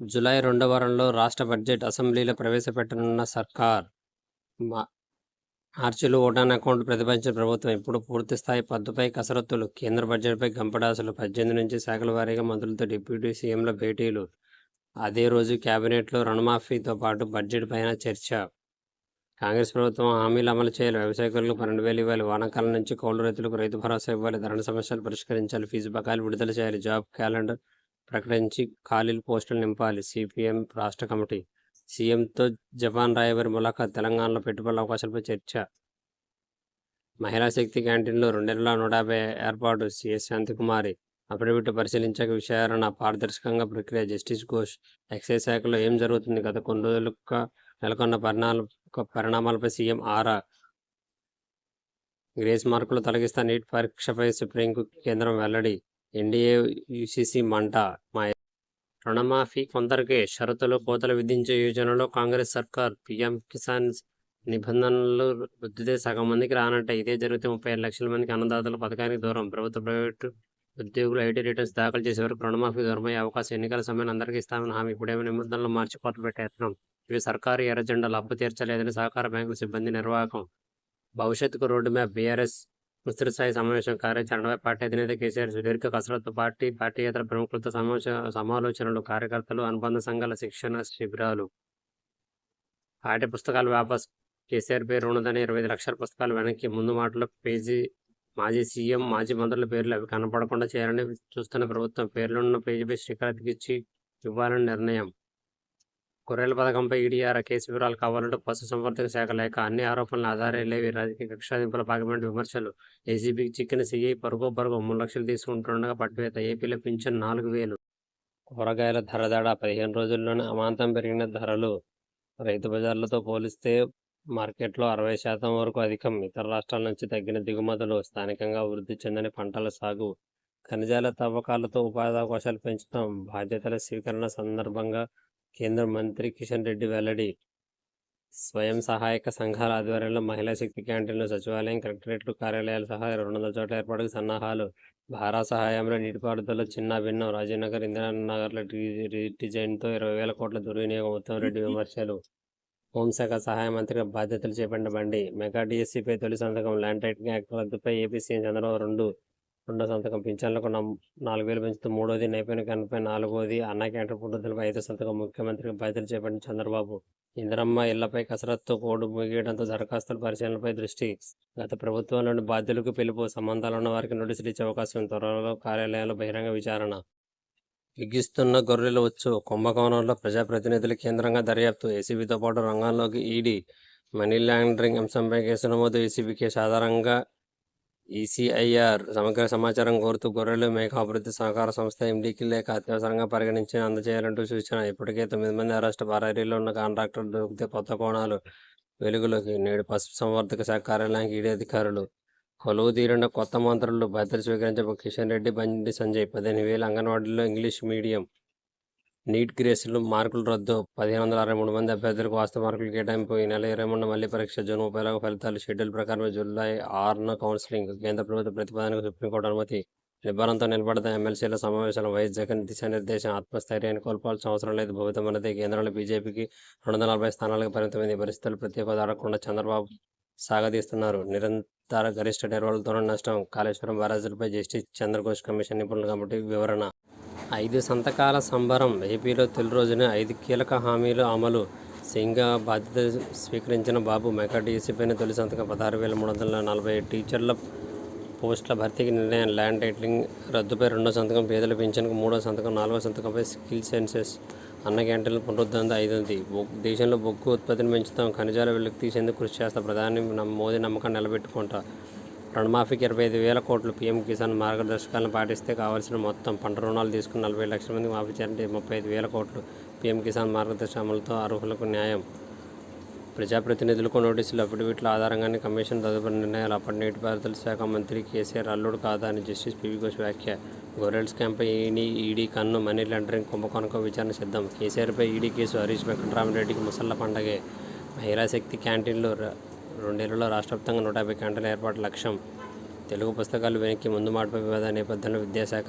July రెండో వారంలో రాష్ట్ర బడ్జెట్ అసెంబ్లీలో ప్రవేశపెట్టనున్న సర్కార్ మా మార్చిలో ఓటాన్ అకౌంట్ ప్రతిపాదించిన ప్రభుత్వం ఇప్పుడు పూర్తిస్థాయి పద్దుపై కసరత్తులు. కేంద్ర బడ్జెట్పై గంపడాసులు. పద్దెనిమిది నుంచి శాఖల వారీగా మంత్రులతో డిప్యూటీ సీఎంల భేటీలు. అదే రోజు కేబినెట్లో రుణమాఫీతో పాటు బడ్జెట్ పైన చర్చ. కాంగ్రెస్ ప్రభుత్వం హామీలు అమలు చేయాలి. వ్యవసాయకులకు పన్నెండు వేలు ఇవ్వాలి. వానాకాలం నుంచి కౌలు రైతులకు రైతు భరోసా ఇవ్వాలి. ధరణ సమస్యలు పరిష్కరించాలి. ఫీజు బకాయిలు విడుదల చేయాలి. జాబ్ క్యాలెండర్ ప్రకటించి ఖాళీలు పోస్టులు నింపాలి. సిపిఎం రాష్ట్ర కమిటీ సీఎంతో జపాన్ రాయబారి ములాఖాత్ తెలంగాణలో పెట్టుబడుల అవకాశాలపై చర్చ. మహిళా శక్తి క్యాంటీన్లో రెండు నెలల నూట యాభై ఏర్పాటు. సిఎస్ శాంతికుమారి అఫిడవిట్ పరిశీలించక విషయాలను పారదర్శకంగా ప్రక్రియ. జస్టిస్ ఘోష్ ఎక్సైజ్ శాఖలో ఏం జరుగుతుంది? గత కొన్ని రోజులుగా నెలకొన్న పరిణామాల పరిణామాలపై సీఎం ఆరా? గ్రేస్ మార్కులు తొలగిస్తా నీట్ పరీక్షపై సుప్రీంకు కేంద్రం వెల్లడి. ఎన్డీఏ యూసీసీ మంట మా రుణమాఫీ కొందరికే షరతులు కోతలు విధించే యోజనలో కాంగ్రెస్ సర్కార్ పీఎం కిసాన్ నిబంధనలు వృద్ధితే సగం మందికి రానంటే ఇదే జరిగితే ముప్పై ఐదు లక్షల మందికి అన్నదాతల పథకానికి దూరం. ప్రభుత్వ ప్రైవేటు ఉద్యోగులు ఐటీ రిటర్న్స్ దాఖలు చేసే వరకు రుణమాఫీ దూరమయ్యే అవకాశం ఎన్నికల సమయాన్ని అందరికీ ఇస్తామని హామీ. ఇప్పుడేమో నిబంధనలు మార్చి కొత్త పెట్టేస్తున్నాం. ఇవి సర్కారు ఎర్రజెండాలు అప్పు తీర్చలేదని సహకార బ్యాంకుల సిబ్బంది నిర్వాహకం. భవిష్యత్తుకు రోడ్డు మ్యాప్ బీఆర్ఎస్ విస్తృత స్థాయి సమావేశం కార్యాచరణపై పార్టీ అధినేత కేసీఆర్ సుదీర్ఘ కసరత్తు పార్టీ పార్టీయేతర ప్రముఖులతో సమావేశ సమాలోచనలు కార్యకర్తలు అనుబంధ సంఘాల శిక్షణ శిబిరాలు. పాఠ్య పుస్తకాలు వాపస్ కేసీఆర్ పేరు ఉన్నదని ఇరవై ఐదు లక్షల పుస్తకాలు వెనక్కి ముందు మాటలో పేజీ మాజీ సీఎం మాజీ మంత్రుల పేర్లు అవి కనపడకుండా చేయాలని చూస్తున్న ప్రభుత్వం పేర్లున్న పేజీపై శ్రీకారం ఇవ్వాలని నిర్ణయం. గొర్రెల పథకంపై ఈడీఆర్ కేసు వివరాలు కావాలంటూ పశుసంవర్ధక శాఖ లేక అన్ని ఆరోపణలు ఆధారే లేవి. రాజకీయ కక్షాదింపుల భాగమైన విమర్శలు. ఏసీబీకి చిక్కిన సీఐ పరుగు పరుగు మూడు లక్షలు తీసుకుంటుండగా పట్టువేత ఏపీలో పింఛన్ నాలుగు వేలు. కూరగాయల ధర దాడా పదిహేను రోజుల్లోనే అమాంతం పెరిగిన ధరలు. రైతు బజార్లతో పోలిస్తే మార్కెట్లో అరవై శాతం వరకు అధికం. ఇతర రాష్ట్రాల నుంచి తగ్గిన దిగుమతులు స్థానికంగా వృద్ధి చెందని పంటల సాగు ఖనిజాల తవ్వకాలతో ఉపాధి అవకాశాలు పెంచుతాం. బాధ్యతల స్వీకరణ సందర్భంగా కేంద్ర మంత్రి కిషన్ రెడ్డి వెల్లడి స్వయం సహాయక సంఘాల ఆధ్వర్యంలో మహిళా శక్తి క్యాంటీన్లు సచివాలయం కలెక్టరేట్లు కార్యాలయాలు సహా రెండు వందల చోట్ల ఏర్పాటుకు సన్నాహాలు. భారా సహాయంలో నీటిపారుదల చిన్న భిన్నం రాజీవ్నగర్ ఇందిరానగర్ల డిజైన్తో ఇరవై వేల కోట్ల దుర్వినియోగం ఉత్తమ్ రెడ్డి విమర్శలు. హోంశాఖ సహాయ మంత్రిగా బాధ్యతలు చేపట్టిన బండి మెగా డిఎస్సిపై తొలి సంతకం ల్యాండ్ టైటింగ్ యాక్ట్ రద్దుపై ఏపీ సీఎం చంద్రబాబు రెండు రెండో సంతకం పింఛన్లకు నం- నాలుగు వేలు పెంచుతూ మూడోది నైపుణ్య కనుపై నాలుగోది అన్న క్యాంటీన్ పుట్టుదలపై ఐదో సంతకం ముఖ్యమంత్రిగా బాధ్యతలు చేపట్టిన చంద్రబాబు. ఇందిరమ్మ ఇళ్ళపై కసరత్తు కోడు ముగియడంతో దరఖాస్తుల పరిశీలనపై దృష్టి. గత ప్రభుత్వంలోని బాధ్యులకు పిలుపు సంబంధాలు ఉన్న వారికి నోటీసులు ఇచ్చే అవకాశం త్వరలో కార్యాలయాల్లో బహిరంగ విచారణ. ఎగ్గిస్తున్న గొర్రెలు వచ్చు కుంభకోణంలో ప్రజాప్రతినిధులు కేంద్రంగా దర్యాప్తు ఏసీబీతో పాటు రంగంలోకి ఈడీ. మనీ లాండరింగ్ అంశంపై కేసు నమోదు ఏసీబీ కేసు ఆధారంగా ఈసీఐఆర్ సమగ్ర సమాచారం కోరుతూ గొర్రెలు మేక అభివృద్ధి సహకార సంస్థ ఎండీకి లేక అత్యవసరంగా పరిగణించి అందజేయాలంటూ సూచన. ఇప్పటికే తొమ్మిది మంది అరెస్ట్ పరారీలో ఉన్న కాంట్రాక్టర్ దొరికితే కొత్త కోణాలు వెలుగులోకి నేడు పశు సంవర్ధక శాఖ కార్యాలయానికి ఈడీ అధికారులు కొలువు తీరిన కొత్త మంత్రులు భద్రత స్వీకరించబో కిషన్ రెడ్డి బండి సంజయ్ పదిహేను వేల అంగన్వాడీలో ఇంగ్లీష్ మీడియం నీట్ గ్రేసులు మార్కులు రద్దు. పదిహేను వందల అరవై మూడు మంది అభ్యర్థులకు వాస్తవ మార్కులు కేటాయింపు. ఈ నెల ఇరవై మూడు మళ్ళీ పరీక్ష. జూన్ ముప్పైలో ఫలితాలు షెడ్యూల్ ప్రకారం జూలై ఆరున కౌన్సిలింగ్. కేంద్ర ప్రభుత్వ ప్రతిపాదనకు సుప్రీంకోర్టు అనుమతి. నిబ్బరంతో నిలబడతా ఎమ్మెల్సీల సమావేశంలో వైఎస్ జగన్ దిశానిర్దేశం. ఆత్మస్థైర్యాన్ని కోల్పోవాల్సిన అవసరం లేదు. భవితం అన్నది కేంద్రంలో బీజేపీకి రెండు వందల నలభై స్థానాలకు పరిమితమైంది. పరిస్థితులు ప్రత్యేక హోదా అడగకుండా చంద్రబాబు సాగదీస్తున్నారు. నిరంతర గరిష్ట నిర్వహణలతోనే నష్టం. కాళేశ్వరం బ్యారేజీలపై జస్టిస్ చంద్రఘోష్ కమిషన్ నిపుణుల కమిటీ వివరణ. ఐదు సంతకాల సంబరం. ఏపీలో తొలి రోజున ఐదు కీలక హామీలు అమలు. సింగా బాధ్యత స్వీకరించిన బాబు మెగా తొలి సంతకం పదహారు వేల మూడు వందల నలభై టీచర్ల పోస్టుల భర్తీకి నిర్ణయం. ల్యాండ్ టైటిలింగ్ రద్దుపై రెండో సంతకం పేదల పింఛన్కు మూడో సంతకం నాలుగో సంతకంపై స్కిల్ సెన్సెస్ అన్న క్యాంటీన్ల పునరుద్ధరణ ఐదోది. దేశంలో బొగ్గు ఉత్పత్తిని పెంచుతాం. ఖనిజాల వెలుగు తీసేందుకు కృషి చేస్తా ప్రధాని మోదీ నమ్మకాన్ని నిలబెట్టుకుంటా. రుణమాఫీకి ఇరవై ఐదు వేల కోట్లు పీఎం కిసాన్ మార్గదర్శకాలను పాటిస్తే కావాల్సిన మొత్తం పంట రుణాలు తీసుకుని నలభై లక్షల మంది మాఫీ చేయాలంటే ముప్పై ఐదు వేల కోట్లు పీఎం కిసాన్ మార్గదర్శక అమలుతో అర్హులకు న్యాయం. ప్రజాప్రతినిధులకు నోటీసులు అఫిడవిట్ల ఆధారంగానే కమిషన్ తదుపరి నిర్ణయాలు అప్పటి నీటిపారుదల శాఖ మంత్రి కేసీఆర్ అల్లుడు కాదా అని జస్టిస్ పివి ఘోష్ వ్యాఖ్య. గొర్రెల క్యాంపై ఈడీ ఈడీ కన్ను మనీ లాండరింగ్ కుంభకోణంకు విచారణ సిద్ధం. కేసీఆర్పై ఈడీ కేసు హరీష్ వెంకటరామరెడ్డికి ముసళ్ళ పండగే. మహిళా శక్తి క్యాంటీన్లు రెండేళ్ళలో రాష్ట్ర వ్యాప్తంగా నూట యాభై క్యాంటీన్ల ఏర్పాటు లక్ష్యం. తెలుగు పుస్తకాలు వెనక్కి ముందు మాటపై వివాద నేపథ్యంలో విద్యాశాఖ